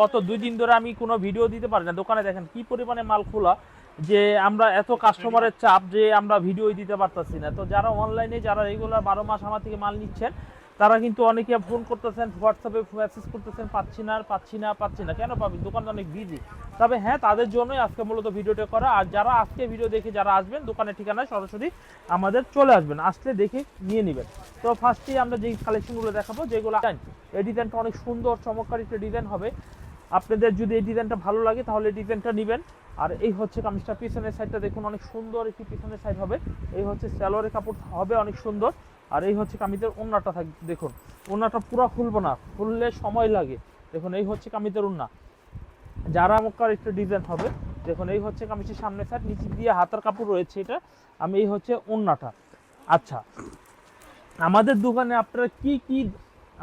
গত দুই দিন ধরে আমি কোনো ভিডিও দিতে পারি না। দোকানে দেখেন কি পরিমাণে মাল খোলা, যে আমরা এত কাস্টমারের চাপ যে আমরা ভিডিও দিতে পারতাছি না। তো যারা অনলাইনে যারা রেগুলার বারো মাস আমার থেকে মাল নিচ্ছেন, তারা কিন্তু অনেকে ফোন করতেছেন হোয়াটসঅ্যাপে মেসেজ করতেছেন, পাচ্ছি না পাচ্ছি না পাচ্ছি না। কেন পাবি? দোকান অনেক বিজি তবে হ্যাঁ তাদের জন্যই আজকে মূলত ভিডিওটা করা। আর যারা আজকে ভিডিও দেখে যারা আসবেন, দোকানের ঠিকানায় সরাসরি আমাদের চলে আসবেন। আসলে দেখে নিয়ে নেবেন। তো ফার্স্টেই আমরা যেই কালেকশনগুলো দেখাবো, যেগুলো এই ডিজাইনটা অনেক সুন্দর, চমৎকার একটা ডিজাইন হবে। আপনাদের যদি এই ডিজাইনটা ভালো লাগে, তাহলে ডিজাইনটা নেবেন। আর এই হচ্ছে কামিজটা, পিছনের সাইডটা দেখুন, অনেক সুন্দর একটি পিছনের সাইড হবে। এই হচ্ছে স্যালোয়ারের কাপড়, হবে অনেক সুন্দর। আর এই হচ্ছে কামিজের ওন্নাটা থাক, দেখুন ওন্নাটা পুরো খুলবো না, খুললে সময় লাগে। দেখুন, এই হচ্ছে কামিজের ওন্না যারা মক্কার একটা ডিজাইন হবে। দেখুন, এই হচ্ছে কামিজের সামনের সাইড নিচে দিয়ে হাতার কাপড় রয়েছে এটা। আমি এই হচ্ছে ওন্নাটা আচ্ছা আমাদের দোকানে আপনারা কি কি,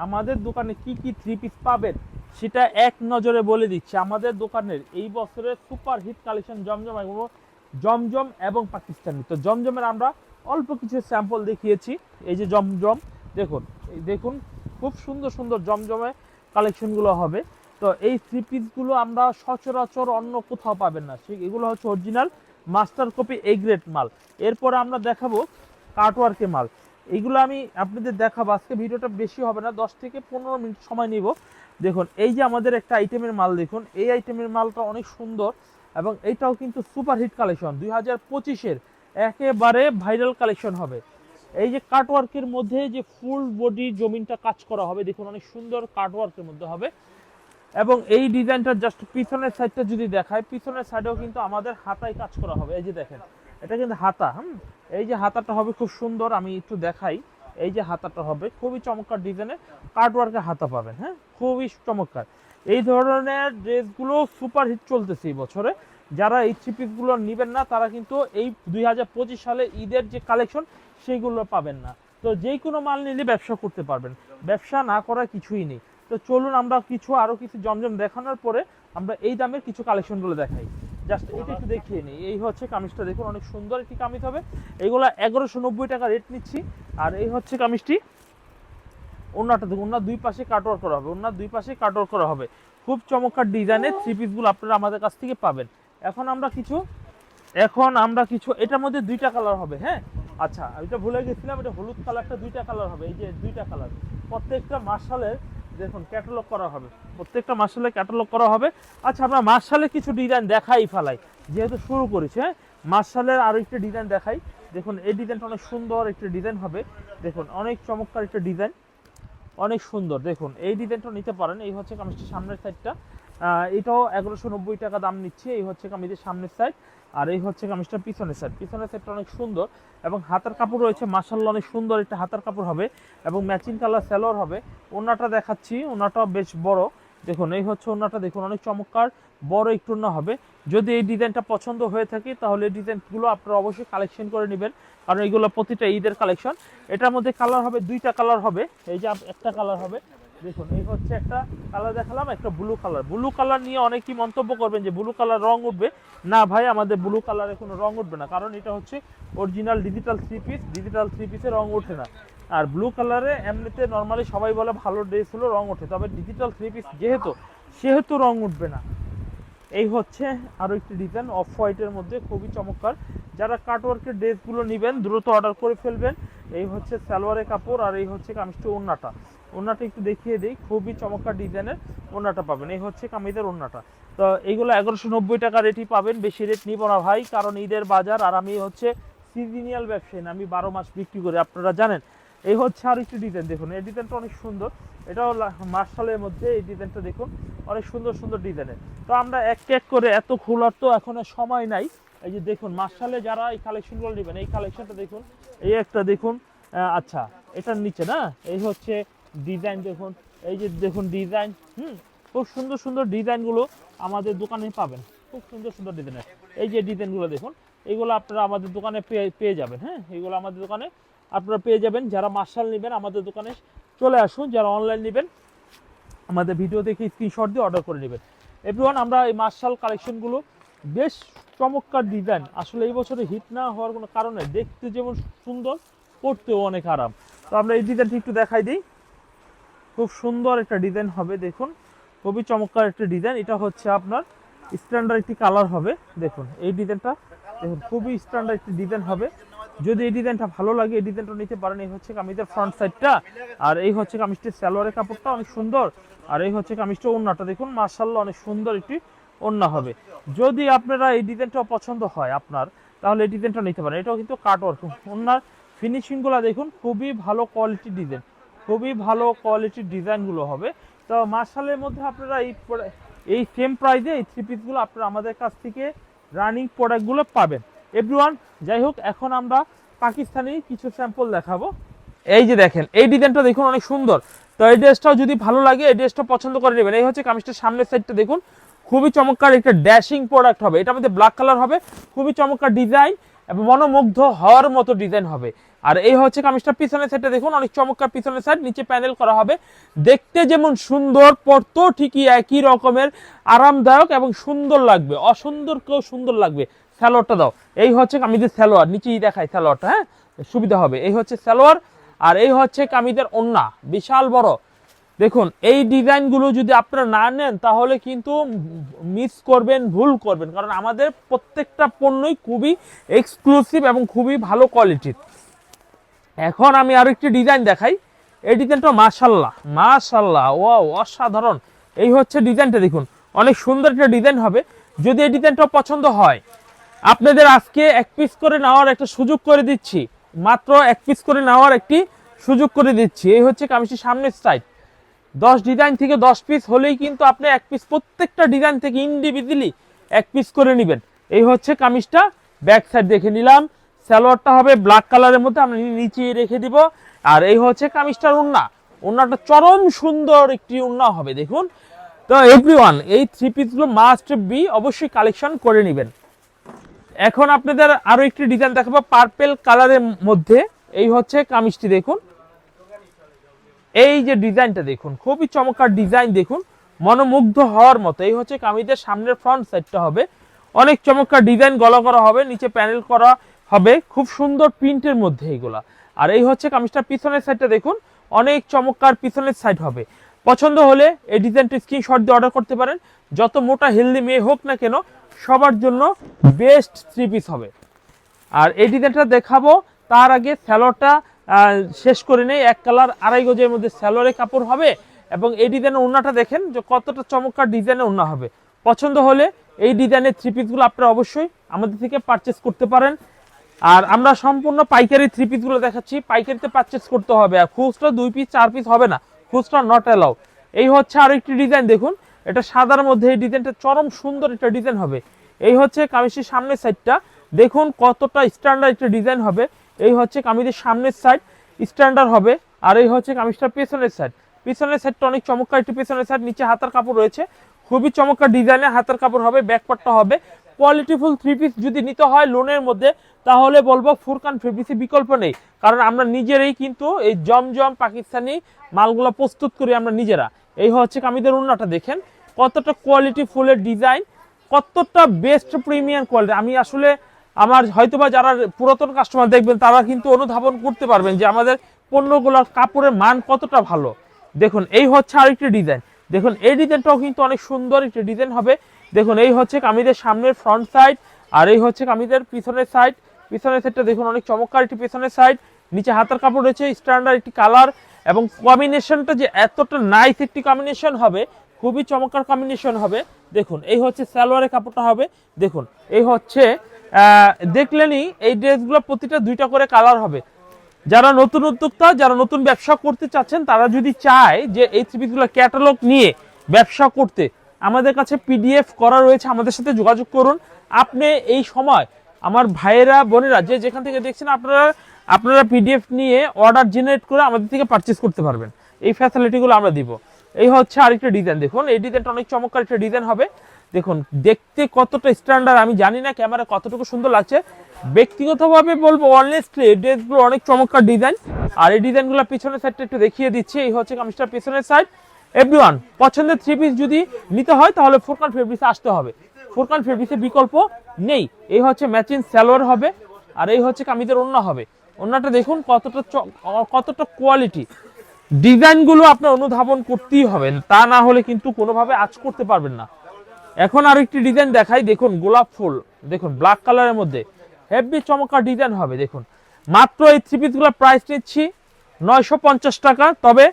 আমাদের দোকানে কি কি থ্রি পিস পাবেন? সেটা এক নজরে বলে দিচ্ছি। আমাদের দোকানের এই বছরের সুপার হিট কালেকশন জমজম এবং জমজম এবং পাকিস্তানি। তো জমজমের আমরা অল্প কিছু স্যাম্পল দেখিয়েছি। এই যে জমজম, দেখুন দেখুন, খুব সুন্দর সুন্দর জমজমে কালেকশনগুলো হবে। তো এই থ্রি পিসগুলো আমরা সচরাচর অন্য কোথাও পাবেন না। ঠিক এগুলো হচ্ছে original master copy A grade মাল। এরপরে আমরা দেখাবো কাটওয়ার্কে মাল। এইগুলো আমি আপনাদের দেখাবো। আজকে ভিডিওটা বেশি হবে না, দশ থেকে পনেরো মিনিট সময় নিব। দেখুন, এই যে আমাদের একটা আইটেমের মাল, দেখুন, এই আইটেমের মালটা অনেক সুন্দর এবং এইটাও কিন্তু সুপার হিট কালেকশন দুই হাজার পঁচিশের একেবারে ভাইরাল কালেকশন হবে। এই যে কাটওয়ার্কের মধ্যে যে ফুল বডি জমিনটা কাজ করা হবে, দেখুন, অনেক সুন্দর কাটওয়ার্কের মধ্যে হবে। এবং এই ডিজাইনটার জাস্ট পিছনের সাইডটা যদি দেখায়, পিছনের সাইডেও কিন্তু আমাদের হাতায় কাজ করা হবে। এই যে দেখেন, এটা কিন্তু হাতা, হুম? এই যে হাতাটা হবে খুব সুন্দর, আমি একটু দেখাই। এই যে হাতাটা হবে, খুবই চমৎকার ডিজাইনের কাটওয়ার্কের হাতা পাবেন হ্যাঁ? খুবই চমৎকার। এই ধরনের ড্রেসগুলো সুপার হিট চলতেছে এই বছরে। যারা এই থ্রি পিসগুলো নেবেন না, তারা কিন্তু এই দুই হাজার পঁচিশ সালে ঈদের যে কালেকশন সেইগুলো পাবেন না। তো যে কোনো মাল নিলে ব্যবসা করতে পারবেন। ব্যবসা না করার কিছুই নেই। তো চলুন আমরা কিছু আরও কিছু জমজম দেখানোর পরে আমরা এই দামের কিছু কালেকশনগুলো দেখাই। জাস্ট এটা একটু দেখিয়ে নিই। এই হচ্ছে কামিজটা, দেখুন অনেক সুন্দর একটি কামিজ হবে। এগুলো এগারোশো নব্বই টাকা রেট নিচ্ছি। আর এই হচ্ছে কামিজটি ওনাটা দেখুন ওনার দুই পাশে কাটওয়ার করা হবে ওনার দুই পাশে কাটওয়ার করা হবে। খুব চমৎকার ডিজাইনের থ্রি পিসগুলো আপনারা আমাদের কাছ থেকে পাবেন। এখন আমরা কিছু, এখন আমরা কিছু, এটার মধ্যে দুইটা কালার হবে হ্যাঁ? আচ্ছা এটা ভুলে গেছিলাম, এটা হলুদ কালারটা দুইটা কালার হবে, এই যে দুইটা কালার প্রত্যেকটা মার্শালের দেখুন ক্যাটালগ করা হবে। প্রত্যেকটা মার্শালের ক্যাটালগ করা হবে। আচ্ছা আমরা মার্শালের কিছু ডিজাইন দেখাই ফেলাই, যেহেতু শুরু করেছি হ্যাঁ? মার্শালের আরও একটি ডিজাইন দেখাই। দেখুন, এই ডিজাইনটা অনেক সুন্দর একটি ডিজাইন হবে। দেখুন, অনেক চমৎকার একটা ডিজাইন অনেক সুন্দর। দেখুন, এই ডিজাইনটা নিতে পারেন। এই হচ্ছে কামিজটি সামনের সাইডটা এটাও এগারোশো নব্বই টাকা দাম নিচ্ছে। এই হচ্ছে কামিজের সামনের সাইড আর এই হচ্ছে কামিজটা পিছনের সাইড পিছনের সাইডটা অনেক সুন্দর এবং হাতার কাপড় রয়েছে। মাসাল্লাহ অনেক সুন্দর একটা হাতার কাপড় হবে এবং ম্যাচিং কালার স্যালোয়ার হবে। ওনাটা দেখাচ্ছি। ওনাটা বেশ বড়। দেখুন, এই হচ্ছে ওনাটা দেখুন, অনেক চমৎকার। বড় একটু না হবে। যদি এই ডিজাইনটা পছন্দ হয়ে থাকে, তাহলে এই ডিজাইনগুলো আপনারা অবশ্যই কালেকশন করে নেবেন। কারণ এইগুলো প্রতিটা ঈদের কালেকশন এটার মধ্যে কালার হবে, দুইটা কালার হবে। এই যে একটা কালার হবে। দেখুন, এই হচ্ছে একটা কালার দেখালাম, একটা ব্লু কালার ব্লু কালার নিয়ে অনেকেই মন্তব্য করবেন যে ব্লু কালার রং উঠবে? না ভাই, আমাদের ব্লু কালারে কোনো রং উঠবে না, কারণ এটা হচ্ছে original digital three piece digital three পিসে রং ওঠে না। আর ব্লু কালারে এমনিতে নর্মালি সবাই বলে ভালো ড্রেস হলো রং ওঠে, তবে ডিজিটাল থ্রি পিস যেহেতু, সেহেতু রং উঠবে না। এই হচ্ছে আরও একটি ডিজাইন অফ হোয়াইটের মধ্যে, খুবই চমৎকার। যারা কাটওয়ার্কের ড্রেসগুলো নেবেন, দ্রুত অর্ডার করে ফেলবেন। এই হচ্ছে সালোয়ারের কাপড় আর এই হচ্ছে কামিজটি ওন্নাটা ওন্নাটা একটু দেখিয়ে দিই। খুবই চমৎকার ডিজাইনের ওন্নাটা পাবেন। এই হচ্ছে কামিজের ওন্নাটা তো এইগুলো এগারোশো নব্বই টাকা রেটই পাবেন, বেশি রেট নিব না ভাই, কারণ ঈদের বাজার আর আমি হচ্ছে সিজনিয়াল ব্যবসায়ী আমি বারো মাস বিক্রি করি, আপনারা জানেন। এই হচ্ছে আর একটু ডিজাইন, দেখুন, এই ডিজাইনটা অনেক সুন্দর। এটাও মার্শালের মধ্যে এই ডিজাইনটা দেখুন, অনেক সুন্দর সুন্দর ডিজাইনের। তো আমরা এক এক করে এত খোলার তো এখন সময় নাই। এই যে দেখুন, মার্শালে যারা এই কালেকশনগুলো নেবেন, এই কালেকশনটা দেখুন, এই একটা দেখুন আচ্ছা এটার নিচে না, এই হচ্ছে ডিজাইন দেখুন, এই যে দেখুন ডিজাইন হুম, খুব সুন্দর সুন্দর ডিজাইনগুলো আমাদের দোকানে পাবেন, খুব সুন্দর সুন্দর ডিজাইনের এই যে ডিজাইনগুলো দেখুন, এগুলো আপনারা আমাদের দোকানে পেয়ে পেয়ে যাবেন হ্যাঁ এগুলো আমাদের দোকানে আপনারা পেয়ে যাবেন। যারা মার্শাল নেবেন আমাদের দোকানে চলে আসুন, যারা অনলাইন নেবেন, আমাদের ভিডিও দেখে স্ক্রিনশট দিয়ে অর্ডার করে নেবেন। এভরিওয়ান আমরা এই মার্শাল কালেকশনগুলো বেশ চমৎকার ডিজাইন আসলে এই বছরে হিট না হওয়ার কোনো কারণে দেখতে যেমন সুন্দর, পড়তেও অনেক আরাম। তো আমরা এই ডিজাইনটি একটু দেখাই দিই। খুব সুন্দর একটা ডিজাইন হবে, দেখুন। খুবই চমৎকার একটা ডিজাইন। এটা হচ্ছে আপনার স্ট্যান্ডার্ড একটি কালার হবে, দেখুন। এই ডিজাইনটা, দেখুন, খুবই স্ট্যান্ডার্ড একটি ডিজাইন হবে। যদি এই ডিজাইনটা ভালো লাগে, এই ডিজাইনটা নিতে পারেন। এই হচ্ছে কামিজের ফ্রন্ট সাইডটা আর এই হচ্ছে কামিজটির সালোয়ারের কাপড়টা অনেক সুন্দর। আর এই হচ্ছে কামিজটা ওড়নাটা, দেখুন মার্শাল্লাহ অনেক সুন্দর একটি ওড়না হবে। যদি আপনারা এই ডিজাইনটা পছন্দ হয় আপনার, তাহলে এই ডিজাইনটা নিতে পারেন। এটাও কিন্তু কাট ওয়ার্ক ওড়নার ফিনিশিংগুলো দেখুন, খুবই ভালো কোয়ালিটির ডিজাইন। খুবই ভালো কোয়ালিটির ডিজাইনগুলো হবে। তো মার্শালের মধ্যে আপনারা এই এই সেম প্রাইসে এই থ্রি পিসগুলো আপনারা আমাদের কাছ থেকে রানিং প্রোডাক্টগুলো পাবেন। এভরিওয়ান যাই হোক, এখন আমরা পাকিস্তানি কিছু স্যাম্পল দেখাবো। এই যে দেখেন, এই ডিজাইনটা দেখুন, অনেক সুন্দর। তো এই ড্রেসটাও যদি ভালো লাগে, এই ড্রেসটা পছন্দ করে নেবেন। এই হচ্ছে কামিজটার সামনের সাইডটা দেখুন। খুবই চমৎকার একটা ড্যাশিং প্রোডাক্ট হবে। এটার মধ্যে ব্ল্যাক কালার হবে। খুবই চমৎকার ডিজাইন এবং মনোমুগ্ধ হওয়ার মতো ডিজাইন হবে। আর এই হচ্ছে কামিজটা পিছনের সাইডটা দেখুন, অনেক চমৎকার পিছনের সাইড নিচে প্যানেল করা হবে। দেখতে যেমন সুন্দর পড়তো ঠিকই একই রকমের, আরামদায়ক এবং সুন্দর লাগবে। অসুন্দরকেও সুন্দর লাগবে। স্যালোয়ারটা দাও। এই হচ্ছে কামিজের স্যালোয়ার নিচেই দেখায় স্যালোয়ারটা হ্যাঁ? সুবিধা হবে। এই হচ্ছে স্যালোয়ার আর এই হচ্ছে কামিজের ওন্না, বিশাল বড়। দেখুন, এই ডিজাইনগুলো যদি আপনারা না নেন, তাহলে কিন্তু মিস করবেন, ভুল করবেন। কারণ আমাদের প্রত্যেকটা পণ্যই খুবই এক্সক্লুসিভ এবং খুবই ভালো কোয়ালিটির এখন আমি আরও একটি ডিজাইন দেখাই। এই ডিজাইনটা মাশাল্লাহ মাশাল্লাহ ও অসাধারণ। এই হচ্ছে ডিজাইনটা দেখুন, অনেক সুন্দর একটা ডিজাইন হবে। যদি এই ডিজাইনটা পছন্দ হয়, আপনাদের আজকে এক পিস করে নেওয়ার একটা সুযোগ করে দিচ্ছি। মাত্র এক পিস করে নেওয়ার একটি সুযোগ করে দিচ্ছি। এই হচ্ছে কামিজটির সামনের সাইড দশ ডিজাইন থেকে দশ পিস হলেই কিন্তু আপনি এক পিস প্রত্যেকটা ডিজাইন থেকে ইন্ডিভিজুয়ালি এক পিস করে নেবেন। এই হচ্ছে কামিজটা ব্যাক সাইড দেখে নিলাম। সালোয়ারটা হবে ব্ল্যাক কালারের মধ্যে আমরা নিচে রেখে দিব। আর এই হচ্ছে কামিজটার উন্না উন্নাটা চরম সুন্দর একটি উন্না হবে, দেখুন। তো এভরিওয়ান এই থ্রি পিসগুলো মাস্ট বি অবশ্যই কালেকশন করে নেবেন। এখন আপনাদের আরও একটি ডিজাইন দেখাবো পার্পেল কালারের মধ্যে। এই হচ্ছে কামিজটি, দেখুন। এই যে ডিজাইনটা দেখুন, খুবই চমৎকার ডিজাইন দেখুন। মনোমুগ্ধ হওয়ার মতো। এই হচ্ছে কামিজের সামনের ফ্রন্ট সাইডটা হবে। অনেক চমৎকার ডিজাইন গলা করা হবে, নিচে প্যানেল করা হবে খুব সুন্দর প্রিন্টের মধ্যে এইগুলা আর এই হচ্ছে কামিজটার পিছনের সাইডটা দেখুন, অনেক চমৎকার পিছনের সাইড হবে। পছন্দ হলে এই ডিজাইনটা স্ক্রিনশট দিয়ে অর্ডার করতে পারেন। যত মোটা হেলদি মেয়ে হোক না কেন, সবার জন্য বেস্ট থ্রি পিস হবে। আর এই ডিজাইনটা দেখাবো, তার আগে স্যালোয়ারটা শেষ করে নেই। এক কালার আড়াই গজের মধ্যে স্যালোয়ারের কাপড় হবে এবং এই ডিজাইনের ওড়নাটা দেখেন যে কতটা চমৎকার ডিজাইনের ওড়না হবে। পছন্দ হলে এই ডিজাইনের থ্রি পিসগুলো আপনারা অবশ্যই আমাদের থেকে পারচেস করতে পারেন। আর আমরা সম্পূর্ণ পাইকারি থ্রি পিসগুলো দেখাচ্ছি। পাইকারিতে পারচেস করতে হবে। আর খুচরা দুই পিস চার পিস হবে না। খুচরা নট অ্যালাউ এই হচ্ছে আরও একটি ডিজাইন দেখুন। এটা সাদার মধ্যে এই ডিজাইনটা চরম সুন্দর একটা ডিজাইন হবে। এই হচ্ছে কামিজের সামনের সাইডটা দেখুন কতটা স্ট্যান্ডার্ড একটা ডিজাইন হবে। এই হচ্ছে কামিজের সামনের সাইড স্ট্যান্ডার্ড হবে। আর এই হচ্ছে কামিজটা পেছনের সাইড পিছনের সাইডটা অনেক চমৎকার একটি পেছনের সাইড নিচে হাতার কাপড় রয়েছে। খুবই চমৎকার ডিজাইনে হাতার কাপড় হবে ব্যাকপার্টটা হবে। কোয়ালিটিফুল থ্রি পিস যদি নিতে হয় লোনের মধ্যে, তাহলে বলব ফুরকান ফেব্রিক্সের বিকল্প নেই। কারণ আমরা নিজেরাই কিন্তু এই জমজম পাকিস্তানি মালগুলো প্রস্তুত করি আমরা নিজেরা। এই হচ্ছে কামিদের উন্নাটা দেখেন কতটা কোয়ালিটি ফুলের ডিজাইন কতটা বেস্ট প্রিমিয়াম কোয়ালিটি আমি আসলে আমার হয়তোবা যারা পুরাতন কাস্টমার দেখবেন, তারা কিন্তু অনুধাবন করতে পারবেন যে আমাদের পণ্যগুলোর কাপড়ের মান কতটা ভালো। দেখুন, এই হচ্ছে আরেকটি ডিজাইন দেখুন এই ডিজাইনটাও কিন্তু অনেক সুন্দর একটি ডিজাইন হবে। দেখুন এই হচ্ছে কামিজের সামনের ফ্রন্ট সাইড আর এই হচ্ছে কামিজের পিছনের সাইড পিছনের সাইডটা দেখুন অনেক চমৎকার একটি পিছনের সাইড নিচে হাতের কাপড় রয়েছে স্ট্যান্ডার্ড একটি কালার এবং কম্বিনেশনটা যে এতটা নাইস একটি কম্বিনেশন হবে খুবই চমৎকার কম্বিনেশন হবে। দেখুন এই হচ্ছে সালোয়ারের কাপড়টা হবে। দেখুন এই হচ্ছে আহ, দেখলেনই এই ড্রেসগুলো প্রতিটা দুইটা করে কালার হবে। যারা নতুন উদ্যোক্তা, যারা নতুন ব্যবসা করতে চাচ্ছেন, তারা যদি চায় যে এই থ্রিপিসগুলো ক্যাটালগ নিয়ে ব্যবসা করতে, আমাদের কাছে পিডিএফ করা রয়েছে, আমাদের সাথে যোগাযোগ করুন। আপনি এই সময় আমার ভাইয়েরা, বোনেরা, যে যেখান থেকে দেখছেন, আপনারা আপনারা পিডিএফ নিয়ে অর্ডার জেনারেট করে আমাদের থেকে পারচেস করতে পারবেন। এই ফ্যাসিলিটিগুলো আমরা দিব। এই হচ্ছে আরেকটা ডিজাইন দেখুন, এই ডিজাইনটা অনেক চমৎকার একটা ডিজাইন হবে। দেখুন, দেখতে কতটা স্ট্যান্ডার্ড আমি জানি না ক্যামেরা কতটুকু সুন্দর লাগছে। ব্যক্তিগতভাবে বলব অনেস্টলি ড্রেসগুলো অনেক চমৎকার ডিজাইন আর এই ডিজাইনগুলো পিছনের সাইডটা একটু দেখিয়ে দিচ্ছি, এই হচ্ছে কামিজটার পিছনের সাইড এভরিওয়ান পছন্দের থ্রি পিস যদি নিতে হয়, তাহলে ফোরকান ফেব্রিক্সে আসতে হবে। ফোরকান ফেব্রিক্সের বিকল্প নেই। এই হচ্ছে ম্যাচিং স্যালোয়ার হবে, আর এই হচ্ছে কামিজের ওন্না হবে। ওন্নাটা দেখুন, কতটা কতটা কোয়ালিটি ডিজাইনগুলো আপনার অনুধাবন করতেই হবে, তা না হলে কিন্তু কোনোভাবে আজ করতে পারবেন না। এখন আর একটি ডিজাইন দেখাই, দেখুন গোলাপ ফুল, দেখুন ব্ল্যাক কালারের মধ্যে। হেভি চমৎকার ডিজাইন হবে, দেখুন। মাত্র এই থ্রি পিসগুলোর প্রাইস নিচ্ছি নয়শো পঞ্চাশ টাকা, তবে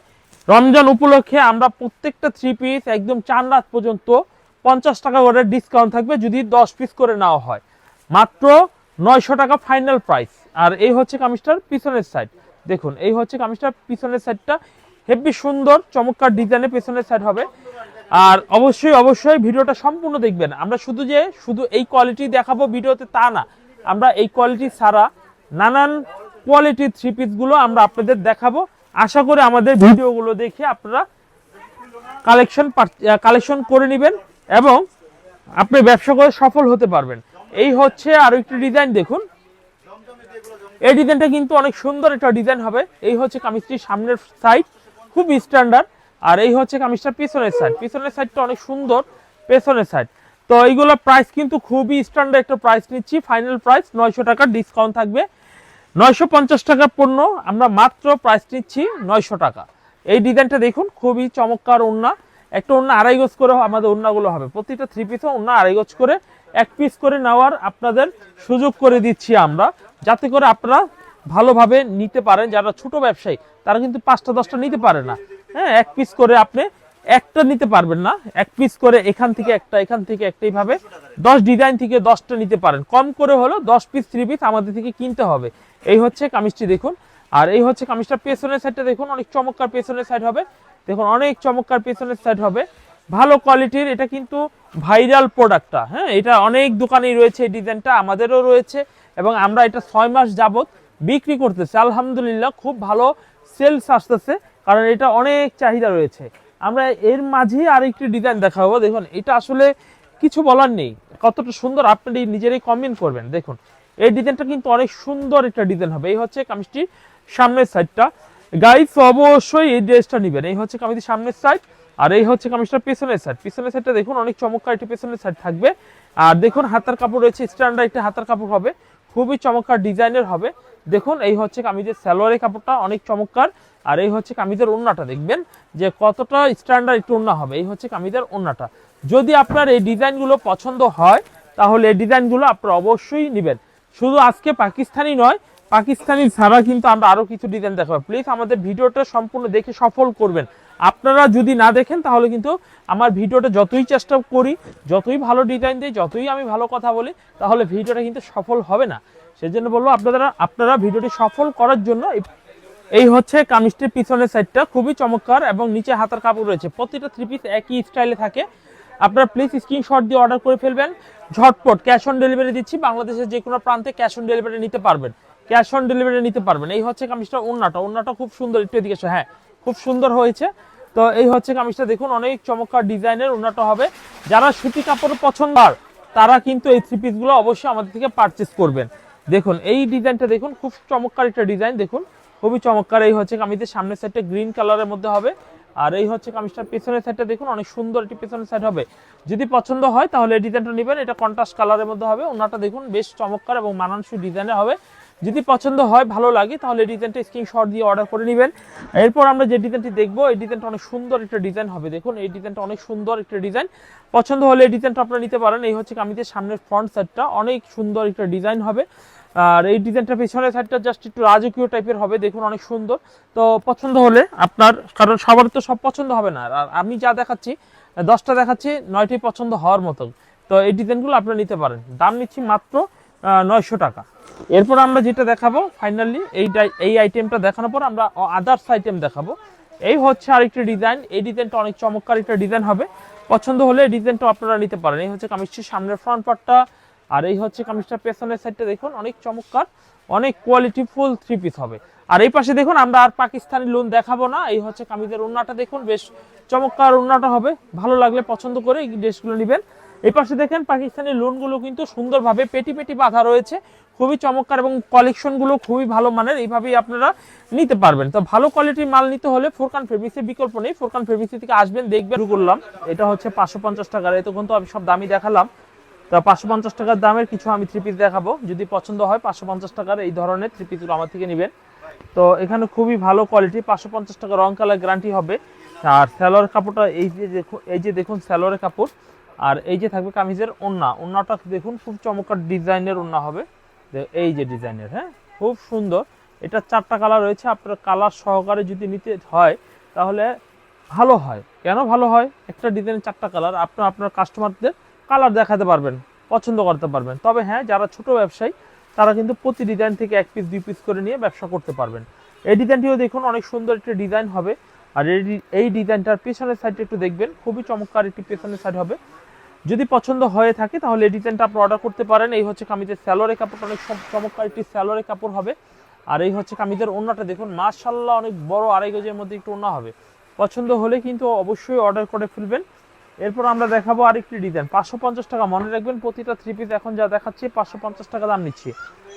রমজান উপলক্ষে আমরা প্রত্যেকটা থ্রি পিস একদম চার রাত পর্যন্ত পঞ্চাশ টাকা করে ডিসকাউন্ট থাকবে, যদি দশ পিস করে নেওয়া হয়। মাত্র নয়শো টাকা ফাইনাল প্রাইস আর এই হচ্ছে কামিজটার পিছনের সাইড দেখুন, এই হচ্ছে কামিজটার পিছনের সাইডটা হেভি সুন্দর, চমৎকার ডিজাইনের পিছনের সাইড হবে। আর অবশ্যই অবশ্যই ভিডিওটা সম্পূর্ণ দেখবেন। আমরা শুধু যে, শুধু এই কোয়ালিটি দেখাবো ভিডিওতে তা না। আমরা এই কোয়ালিটি ছাড়া নানান কোয়ালিটির থ্রি পিসগুলো আমরা আপনাদের দেখাবো। আশা করি আমাদের ভিডিওগুলো দেখে আপনারা কালেকশন কালেকশন করে নেবেন এবং আপনি ব্যবসা করে সফল হতে পারবেন। এই হচ্ছে আরও একটি ডিজাইন দেখুন। এই ডিজাইনটা কিন্তু অনেক সুন্দর একটা ডিজাইন হবে। এই হচ্ছে কামিজটির সামনের সাইড খুব স্ট্যান্ডার্ড আর এই হচ্ছে কামিজটার পিছনের সাইড পিছনের সাইডটা অনেক সুন্দর, পেছনের সাইড তো এইগুলো প্রাইস কিন্তু খুবই স্ট্যান্ডার্ড একটা প্রাইস নিচ্ছি। ফাইনাল প্রাইস নয়শো টাকা ডিসকাউন্ট থাকবে। নয়শো পঞ্চাশ টাকা পণ্য, আমরা মাত্র প্রাইস নিচ্ছি নয়শো টাকা। এই ডিজাইনটা দেখুন, খুবই চমৎকার ওন্না একটা ওন্না আড়াই গজ করে আমাদের ওন্নাগুলো হবে। প্রতিটা থ্রি পিসও ওন্না আড়াই গজ করে, এক পিস করে নেওয়ার আপনাদের সুযোগ করে দিচ্ছি আমরা। যাতে করে আপনারা ভালোভাবে নিতে পারেন। যারা ছোট ব্যবসায়ী, তারা কিন্তু পাঁচটা, দশটা নিতে পারে না। হ্যাঁ এক পিস করে আপনি একটা নিতে পারবেন না। এক পিস করে এখান থেকে একটা, এখান থেকে একটা এইভাবে দশ ডিজাইন থেকে দশটা নিতে পারেন। কম করে হলো দশ পিস থ্রি পিস আমাদের থেকে কিনতে হবে। এই হচ্ছে কামিজটি দেখুন। আর এই হচ্ছে কামিজটা পেছনের সাইডটা দেখুন, অনেক চমৎকার পেছনের সাইড হবে। দেখুন, অনেক চমৎকার পেছনের সাইড হবে। ভালো কোয়ালিটির এটা কিন্তু ভাইরাল প্রোডাক্টটা হ্যাঁ এটা অনেক দোকানেই রয়েছে এই ডিজাইনটা আমাদেরও রয়েছে। এবং আমরা এটা ছয় মাস যাবত বিক্রি করতেছি। আলহামদুলিল্লাহ, খুব ভালো সেলস আসতেছে। কারণ এটা অনেক চাহিদা রয়েছে। আমরা এর মাঝে আরেকটি ডিজাইন দেখাবো। দেখুন, এটা আসলে কিছু বলার নেই। কতটা সুন্দর আপনি নিজেরাই কমেন্ট করবেন। দেখুন, এই ডিজাইনটা কিন্তু অনেক সুন্দর একটা ডিজাইন হবে। এই হচ্ছে কামিজটির সামনের সাইডটা গাইস অবশ্যই এই ড্রেসটা নেবেন। এই হচ্ছে কামিজটির সামনের সাইড আর এই হচ্ছে কামিজটার পেছনের সাইড পেছনের সাইডটা দেখুন, অনেক চমৎকার একটি পেছনের সাইড থাকবে। আর দেখুন, হাতার কাপড় রয়েছে স্ট্যান্ডার্ড একটি হাতার কাপড় হবে। খুবই চমৎকার ডিজাইনের হবে। দেখুন, এই হচ্ছে কামিজের স্যালোয়ারের কাপড়টা অনেক চমৎকার। আর এই হচ্ছে কামিজের ওন্নাটা, দেখবেন যে কতটা স্ট্যান্ডার্ড একটু ওন্না হবে। এই হচ্ছে কামিজের ওন্নাটা। যদি আপনার এই ডিজাইনগুলো পছন্দ হয়, তাহলে এই ডিজাইনগুলো আপনারা অবশ্যই নেবেন। শুধু আজকে পাকিস্তানি নয়, পাকিস্তানি ছাড়া কিন্তু আমরা আরও কিছু ডিজাইন দেখাবো। প্লিজ আমাদের ভিডিওটা সম্পূর্ণ দেখে সফল করবেন। আপনারা যদি না দেখেন, তাহলে কিন্তু আমার ভিডিওটা যতই চেষ্টা করি, যতই ভালো ডিজাইন দিই, যতই আমি ভালো কথা বলি, তাহলে ভিডিওটা কিন্তু সফল হবে না। সেজন্য বলব আপনারা আপনারা ভিডিওটি সফল করার জন্য এই- হচ্ছে কামিজটির পিছনের সাইডটা খুবই চমৎকার এবং নিচে হাতার কাপড় রয়েছে। প্রতিটা থ্রি পিস একই স্টাইলে থাকে। আপনারা প্লিজ স্ক্রিনশট দিয়ে অর্ডার করে ফেলবেন। ঝটপট ক্যাশ অন ডেলিভারি দিচ্ছি। বাংলাদেশের যে কোনো প্রান্তে ক্যাশ অন ডেলিভারি নিতে পারবেন। ক্যাশ অন ডেলিভারি নিতে পারবেন। এই হচ্ছে কামিজটা ওন্নাটা ওন্নাটা খুব সুন্দর। একটু এদিকে হ্যাঁ খুব সুন্দর হয়েছে। তো এই হচ্ছে কামিজটা। দেখুন, অনেক চমৎকার ডিজাইনের ওন্নাটা হবে। যারা সুতি কাপড় পছন্দ তারা কিন্তু এই থ্রি পিসগুলো অবশ্যই আমাদের থেকে পারচেস করবেন। দেখুন, এই ডিজাইনটা দেখুন। খুব চমৎকার একটা ডিজাইন। দেখুন খুবই চমৎকার। এই হচ্ছে কামিজের সামনের সাইডটা গ্রিন কালারের মধ্যে হবে। আর এই হচ্ছে কামিজটার পেছনের সাইডটা দেখুন, অনেক সুন্দর একটি পেছনের সাইড হবে। যদি পছন্দ হয়, তাহলে এই ডিজাইনটা নেবেন। এটা কন্ট্রাস্ট কালারের মধ্যে হবে। ওনাটা দেখুন, বেশ চমৎকার এবং মানানসই ডিজাইনের হবে। যদি পছন্দ হয়, ভালো লাগে, তাহলে ডিজাইনটা স্ক্রিনশট দিয়ে অর্ডার করে নেবেন। এরপর আমরা যে ডিজাইনটি দেখব, এই ডিজাইনটা অনেক সুন্দর একটা ডিজাইন হবে। দেখুন, এই ডিজাইনটা অনেক সুন্দর একটা ডিজাইন পছন্দ হলে এই ডিজাইনটা আপনারা নিতে পারেন। এই হচ্ছে কামিজের সামনের ফ্রন্ট সাইডটা অনেক সুন্দর একটা ডিজাইন হবে। আর এই ডিজাইনটা পেছনের সাইডটা জাস্ট একটু রাজকীয় টাইপের হবে, দেখুন অনেক সুন্দর। তো পছন্দ হলে আপনার, কারণ সবার তো সব পছন্দ হবে না। আর আমি যা দেখাচ্ছি, দশটা দেখাচ্ছি নয়টি পছন্দ হওয়ার মতো তো এই ডিজাইনগুলো আপনারা নিতে পারেন। দাম নিচ্ছি মাত্র নয়শো টাকা। এরপর আমরা যেটা দেখাবো ফাইনালি এই এই আইটেমটা দেখানোর পর আমরা আদার্স আইটেম দেখাবো। এই হচ্ছে আরেকটি ডিজাইন। এই ডিজাইনটা অনেক চমৎকার একটা ডিজাইন হবে। পছন্দ হলে ডিজাইনটা আপনারা নিতে পারেন। এই হচ্ছে কামিজটির সামনের ফ্রন্ট পার্টটা আর এই হচ্ছে কামিজটার পেছনের সাইডটা দেখুন, অনেক চমৎকার, অনেক কোয়ালিটি ফুল থ্রি পিস হবে। আর এই পাশে দেখুন, আমরা আর পাকিস্তানি লোন দেখাবো না, এই হচ্ছে কামিজের ওন্নাটা দেখুন, বেশ চমৎকার ওন্নাটা হবে, ভালো লাগলে পছন্দ করে এই ড্রেসগুলো নেবেন। এই পাশে দেখেন, পাকিস্তানি লোনগুলো কিন্তু সুন্দরভাবে পেটি পেটি বাঁধা রয়েছে, খুবই চমৎকার এবং কালেকশনগুলো খুবই ভালো মানের, এইভাবেই আপনারা নিতে পারবেন। তো ভালো কোয়ালিটির মাল নিতে হলে ফোরকান ফেব্রিক্সের বিকল্প নেই ফোরকান ফেব্রিক্স থেকে আসবেন, দেখবেন। করলাম, এটা হচ্ছে পাঁচশো পঞ্চাশ টাকার, এতক্ষণ তো আমি সব দামি দেখালাম। তা পাঁচশো পঞ্চাশ টাকার দামের কিছু আমি থ্রি পিস দেখাবো। যদি পছন্দ হয় পাঁচশো পঞ্চাশ টাকার এই ধরনের থ্রি পিসগুলো আমার থেকে নেবেন। তো এখানে খুবই ভালো কোয়ালিটি পাঁচশো পঞ্চাশ টাকা রং কালার গ্যারান্টি হবে। আর স্যালোয়ার কাপড়টা এই যে দেখুন এই যে দেখুন স্যালোয়ারের কাপড়। আর এই যে থাকবে কামিজের ওন্না ওন্নাটা দেখুন খুব চমৎকার ডিজাইনের ওন্না হবে। এই যে ডিজাইনের হ্যাঁ? খুব সুন্দর। এটা চারটা কালার রয়েছে, আপনার কালার সহকারে যদি নিতে হয়, তাহলে ভালো হয়। কেন ভালো হয়? একটা ডিজাইনের চারটা কালার আপনার আপনার কাস্টমারদের কালার দেখাতে পারবেন, পছন্দ করতে পারবেন। তবে হ্যাঁ যারা ছোট ব্যবসায়ী, তারা কিন্তু প্রতি ডিজাইন থেকে এক পিস দুই পিস করে নিয়ে ব্যবসা করতে পারবেন। এই ডিজাইনটিও দেখুন, অনেক সুন্দর একটি ডিজাইন হবে। আর এই এই ডিজাইনটার পেছনের সাইডটা একটু দেখবেন, খুবই চমৎকার একটি পেছনের সাইড হবে। যদি পছন্দ হয়ে থাকে, তাহলে এই ডিজাইনটা আপনি অর্ডার করতে পারেন। এই হচ্ছে কামিজের স্যালোয়ারের কাপড়টা, অনেক চমৎকার একটি স্যালোয়ারের কাপড় হবে। আর এই হচ্ছে কামিজের ওন্নাটা দেখুন মাশাল্লাহ অনেক বড় আড়াই গজের মধ্যে একটু ওন্না হবে। পছন্দ হলে কিন্তু অবশ্যই অর্ডার করে ফেলবেন। এরপর আমরা দেখাবো আরেকটি ডিজাইন পাঁচশো পঞ্চাশ টাকা, মনে রাখবেন প্রতিটা থ্রি পিস এখন যা দেখাচ্ছি, পাঁচশো পঞ্চাশ টাকা দাম নিচ্ছি।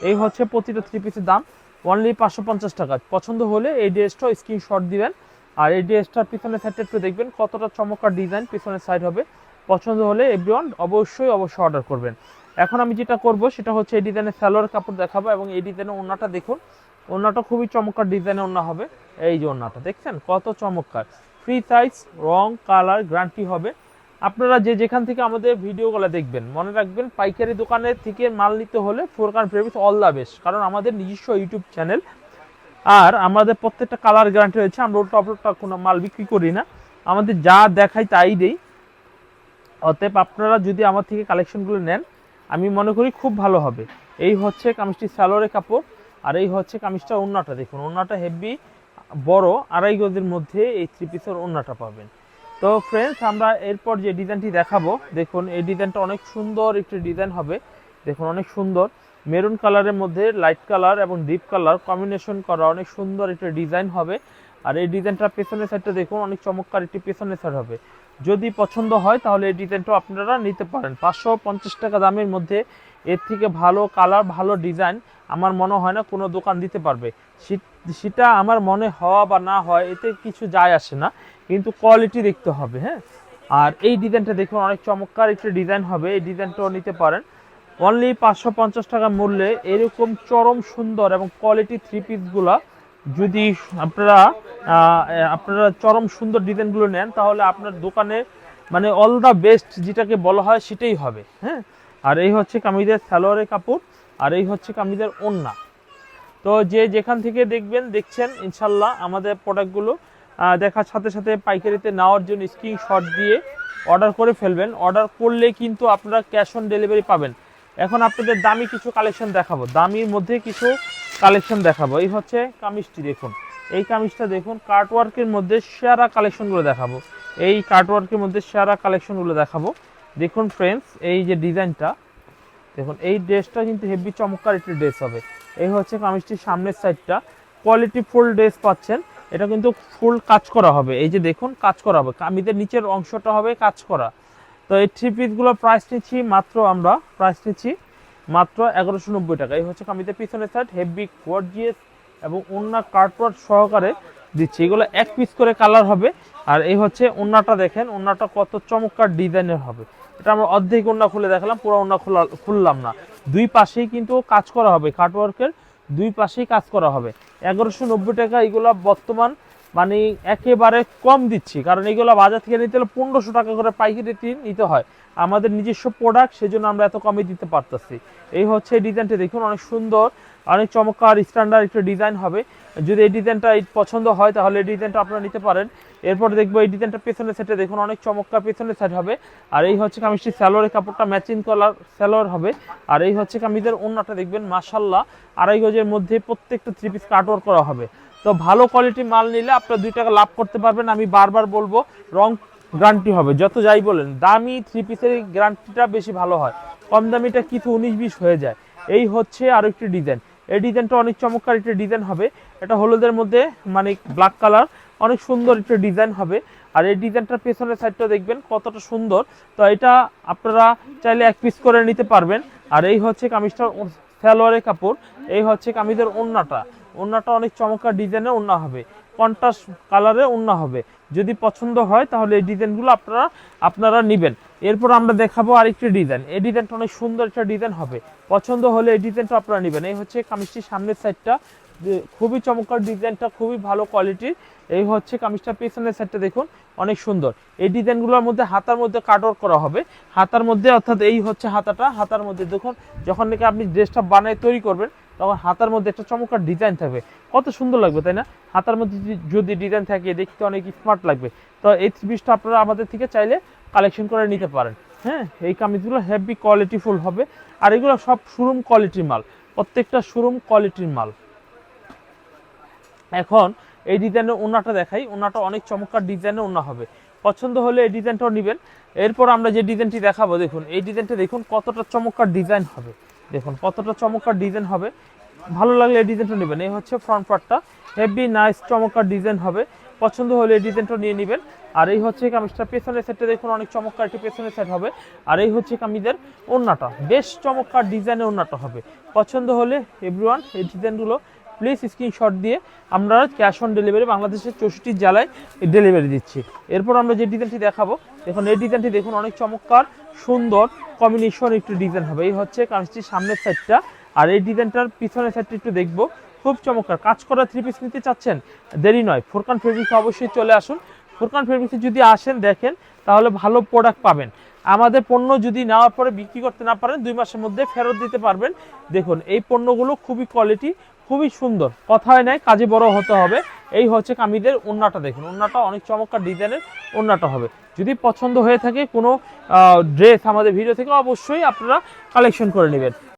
এই হচ্ছে প্রতিটা থ্রি পিসের দাম। অনলি পাঁচশো পঞ্চাশ টাকা। পছন্দ হলে এই ড্রেসটা স্ক্রিনশট দিবেন। আর এই ড্রেসটার পিছনের সাইডটা একটু দেখবেন, কতটা চমৎকার ডিজাইন পিছনের সাইড হবে। পছন্দ হলে এভরিওয়ান অবশ্যই অবশ্যই অর্ডার করবেন। এখন আমি যেটা করব, সেটা হচ্ছে এই ডিজাইনের স্যালোয়ার কাপড় দেখাবো এবং এই ডিজাইনের ওড়নাটা দেখুন। ওড়নাটা খুবই চমৎকার ডিজাইনের ওড়না হবে। এই যে ওড়নাটা, দেখছেন? কত চমৎকার। ফ্রি সাইজ রং কালার গ্যারান্টি হবে। আপনারা যে যেখান থেকে আমাদের ভিডিওগুলো দেখবেন, মনে রাখবেন পাইকারি দোকানের থেকে মাল নিতে হলে Forkan premise all the best কারণ আমাদের নিজস্ব ইউটিউব চ্যানেল আর আমাদের প্রত্যেকটা কালার গ্যারান্টি রয়েছে, আমরা উল্টো আপলোডটা কোনো মাল বিক্রি করি না। আমাদের যা দেখাই তাই দেই। অতএব আপনারা যদি আমার থেকে কালেকশনগুলো নেন, আমি মনে করি খুব ভালো হবে। এই হচ্ছে কামিজটি স্যালোয়ারের কাপড়, আর এই হচ্ছে কামিজটা ওন্নাটা দেখুন ওন্নাটা হেভি বড়, আড়াই গজের মধ্যে এই থ্রি পিসের ওন্নাটা পাবেন। তো ফ্রেন্ডস আমরা এরপর যে ডিজাইনটি দেখাবো, দেখুন, এই ডিজাইনটা অনেক সুন্দর একটি ডিজাইন হবে। দেখুন, অনেক সুন্দর। মেরুন কালারের মধ্যে লাইট কালার এবং ডিপ কালার কম্বিনেশন করা অনেক সুন্দর একটি ডিজাইন হবে। আর এই ডিজাইনটা পেছনের সাইডটা দেখুন, অনেক চমৎকার একটি পেছনের সাইড হবে। যদি পছন্দ হয়, তাহলে এই ডিজাইনটাও আপনারা নিতে পারেন। পাঁচশো পঞ্চাশ টাকা দামের মধ্যে এর থেকে ভালো কালার ভালো ডিজাইন আমার মনে হয় না কোনো দোকান দিতে পারবে। সেটা আমার মনে হওয়া বা না হয় এতে কিছু যায় আসে না। কিন্তু কোয়ালিটি দেখতে হবে হ্যাঁ? আর এই ডিজাইনটা দেখুন, অনেক চমৎকার একটি ডিজাইন হবে, এই ডিজাইনটাও নিতে পারেন। অনলি পাঁচশো পঞ্চাশ টাকা মূল্যে এরকম চরম সুন্দর এবং কোয়ালিটি থ্রি পিসগুলা যদি আপনারা আপনারা চরম সুন্দর ডিজাইনগুলো নেন, তাহলে আপনার দোকানে মানে অল দ্য বেস্ট যেটাকে বলা হয় সেটাই হবে হ্যাঁ? আর এই হচ্ছে কামিজের সালোয়ারের কাপড়, আর এই হচ্ছে কামিজের ওন্না। তো যে যেখান থেকে দেখবেন, দেখছেন, ইনশাল্লাহ আমাদের প্রোডাক্টগুলো দেখার সাথে সাথে পাইকারিতে নেওয়ার জন্য স্ক্রিনশট দিয়ে অর্ডার করে ফেলবেন। অর্ডার করলে কিন্তু আপনারা ক্যাশ অন ডেলিভারি পাবেন। এখন আপনাদের দামি কিছু কালেকশন দেখাবো। দামির মধ্যে কিছু কালেকশন দেখাবো। এই হচ্ছে কামিজটি, দেখুন। এই কামিজটা দেখুন কার্টওয়ার্কের মধ্যে সেরা কালেকশনগুলো দেখাবো। এই কার্টওয়ার্কের মধ্যে সেরা কালেকশনগুলো দেখাবো। দেখুন ফ্রেন্ডস এই যে ডিজাইনটা দেখুন, এই ড্রেসটা কিন্তু হেভি চমৎকার একটি ড্রেস হবে। এই হচ্ছে কামিজটির সামনের সাইডটা কোয়ালিটি ফুল ড্রেস পাচ্ছেন। এটা কিন্তু ফুল কাজ করা হবে। এই যে দেখুন, কাজ করা হবে। কামিদের নিচের অংশটা হবে কাজ করা। তো এই থ্রি পিসগুলোর প্রাইস নিচ্ছি মাত্র আমরা প্রাইস নিচ্ছি মাত্র এগারোশো নব্বই টাকা। এই হচ্ছে কামিদের পিছনের সাইড হেভি গর্জিয়াস এবং অন্য কার্টওয়ার্ক সহকারে দিচ্ছি। এগুলো এক পিস করে কালার হবে। আর এই হচ্ছে ওন্নাটা দেখেন ওন্নাটা কত চমৎকার ডিজাইনের হবে। এটা আমরা অর্ধেক ওন্না খুলে দেখালাম, পুরো ওন্না খোলা খুললাম না। দুই পাশেই কিন্তু কাজ করা হবে কাটওয়ার্কের দুই পাশেই কাজ করা হবে। এগারোশো নব্বই টাকা এগুলো বর্তমান মানে একেবারে কম দিচ্ছি। কারণ এগুলো বাজার থেকে নিতে হলে পনেরোশো টাকা করে পাইকারি নিতে হয়। আমাদের নিজস্ব প্রোডাক্ট সেজন্য আমরা এত কমে দিতে পারতেছি। এই হচ্ছে ডিজাইনটি ডিজাইনটা দেখুন, অনেক সুন্দর। অনেক চমৎকার স্ট্যান্ডার্ড একটা ডিজাইন হবে। যদি এই ডিজাইনটা পছন্দ হয়, তাহলে এই ডিজাইনটা আপনারা নিতে পারেন। এরপর দেখব এই ডিজাইনটা পেছনের সেটে দেখুন, অনেক চমৎকার পেছনের সেট হবে। আর এই হচ্ছে কামিজটি স্যালোয়ারের কাপড়টা ম্যাচিং কালার স্যালোয়ার হবে। আর এই হচ্ছে কামিজের অন্যটা দেখবেন মাসাল্লাহ আড়াই গজের মধ্যে প্রত্যেকটা থ্রি পিস কাটওয়ার করা হবে। তো ভালো কোয়ালিটি মাল নিলে আপনারা দুই টাকা লাভ করতে পারবেন। আমি বারবার বলব রং গ্যারান্টি হবে। যত যাই বলেন, দামি থ্রি পিসের গ্যারান্টিটা বেশি ভালো হয়। কম দামিটা কিছু উনিশ বিশ হয়ে যায়। এই হচ্ছে আরও একটি ডিজাইন এই ডিজাইনটা অনেক চমৎকার একটা ডিজাইন হবে। এটা হলুদের মধ্যে মানে ব্ল্যাক কালার অনেক সুন্দর একটা ডিজাইন হবে। আর এই ডিজাইনটার পেছনের সাইডটা দেখবেন কতটা সুন্দর। তো এটা আপনারা চাইলে এক পিস করে নিতে পারবেন। আর এই হচ্ছে কামিজটার সালোয়ারের কাপড়। এই হচ্ছে কামিজের ওন্নাটা। ওন্নাটা অনেক চমৎকার ডিজাইনের ওন্না হবে। কন্ট্রাস্ট কালারে ওন্না হবে। যদি পছন্দ হয় তাহলে এই ডিজাইনগুলো আপনারা আপনারা নেবেন। এরপর আমরা দেখাবো আরেকটি ডিজাইন। এই ডিজাইনটা অনেক সুন্দর একটা ডিজাইন হবে। পছন্দ হলে এই ডিজাইনটা আপনারা নেবেন। এই হচ্ছে কামিজটির সামনের সাইডটা খুবই চমৎকার ডিজাইনটা, খুবই ভালো কোয়ালিটির এই হচ্ছে কামিজটা পেছনের সাইডটা দেখুন, অনেক সুন্দর। এই ডিজাইনগুলোর মধ্যে হাতার মধ্যে কাটওয়ার্ক করা হবে। হাতার মধ্যে অর্থাৎ এই হচ্ছে হাতাটা। হাতার মধ্যে দেখুন, যখন নাকি আপনি ড্রেসটা বানায় তৈরি করবেন তখন হাতার মধ্যে একটা চমৎকার ডিজাইন থাকবে। কত সুন্দর লাগবে, তাই না? হাতার মধ্যে যদি- ডিজাইন থাকে, দেখতে অনেক স্মার্ট লাগবে। তো এই পিসটা আপনারা আমাদের থেকে চাইলে কালেকশন করে নিতে পারেন। হ্যাঁ এই কামিজগুলো হেভি কোয়ালিটিফুল হবে। আর এগুলো সব শোরুম কোয়ালিটির মাল। প্রত্যেকটা শোরুম কোয়ালিটির মাল। এখন এই ডিজাইনের ওনাটা দেখাই। ওনাটা অনেক চমৎকার ডিজাইনের ওনা হবে। পছন্দ হলে এই ডিজাইনটাও নেবেন। এরপর আমরা যে ডিজাইনটি দেখাবো, দেখুন, এই ডিজাইনটা দেখুন কতটা চমৎকার ডিজাইন হবে। দেখুন, কতটা চমৎকার ডিজাইন হবে। ভালো লাগলে এই ডিজাইনটা নেবেন। এই হচ্ছে ফ্রন্ট পার্টটা হেভি নাইস চমৎকার ডিজাইন হবে। পছন্দ হলে এই ডিজাইনটা নিয়ে নেবেন। আর এই হচ্ছে কামিজটা পেছনের সেটটা দেখুন, অনেক চমৎকার একটি পেছনের সেট হবে। আর এই হচ্ছে কামিজের ওড়নাটা। বেশ চমৎকার ডিজাইনের ওড়নাটা হবে। পছন্দ হলে এভরিওয়ান এই ডিজাইনগুলো প্লিজ স্ক্রিনশট দিয়ে আমরা ক্যাশ অন ডেলিভারি বাংলাদেশের চৌষট্টি জেলায় ডেলিভারি দিচ্ছি। এরপর আমরা যে ডিজাইনটি দেখাবো, দেখুন, এই ডিজাইনটি দেখুন, অনেক চমৎকার, সুন্দর কম্বিনেশন একটু ডিজাইন হবে। এই হচ্ছে কামিজটির সামনের সাইডটা আর এই ডিজাইনটার পিছনের সাইডটা একটু দেখব। খুব চমৎকার। কাজ করা থ্রি পিস নিতে চাচ্ছেন? দেরি নয়। ফোরকান ফেব্রিক্স অবশ্যই চলে আসুন। ফোরকান ফেব্রিক্সে যদি আসেন, দেখেন, তাহলে ভালো প্রোডাক্ট পাবেন। আমাদের পণ্য যদি নেওয়ার পরে বিক্রি করতে না পারেন, দুই মাসের মধ্যে ফেরত দিতে পারবেন। দেখুন, এই পণ্যগুলো খুবই কোয়ালিটি খুবই সুন্দর। কথায় নেয় কাজে বড় হতে হবে। এই হচ্ছে কামিদের ওন্নাটা দেখুন। ওন্নাটা অনেক চমৎকার ডিজাইনের ওন্নাটা হবে। যদি পছন্দ হয়ে থাকে কোনো ড্রেস আমাদের ভিডিও থেকে অবশ্যই আপনারা কালেকশন করে নেবেন।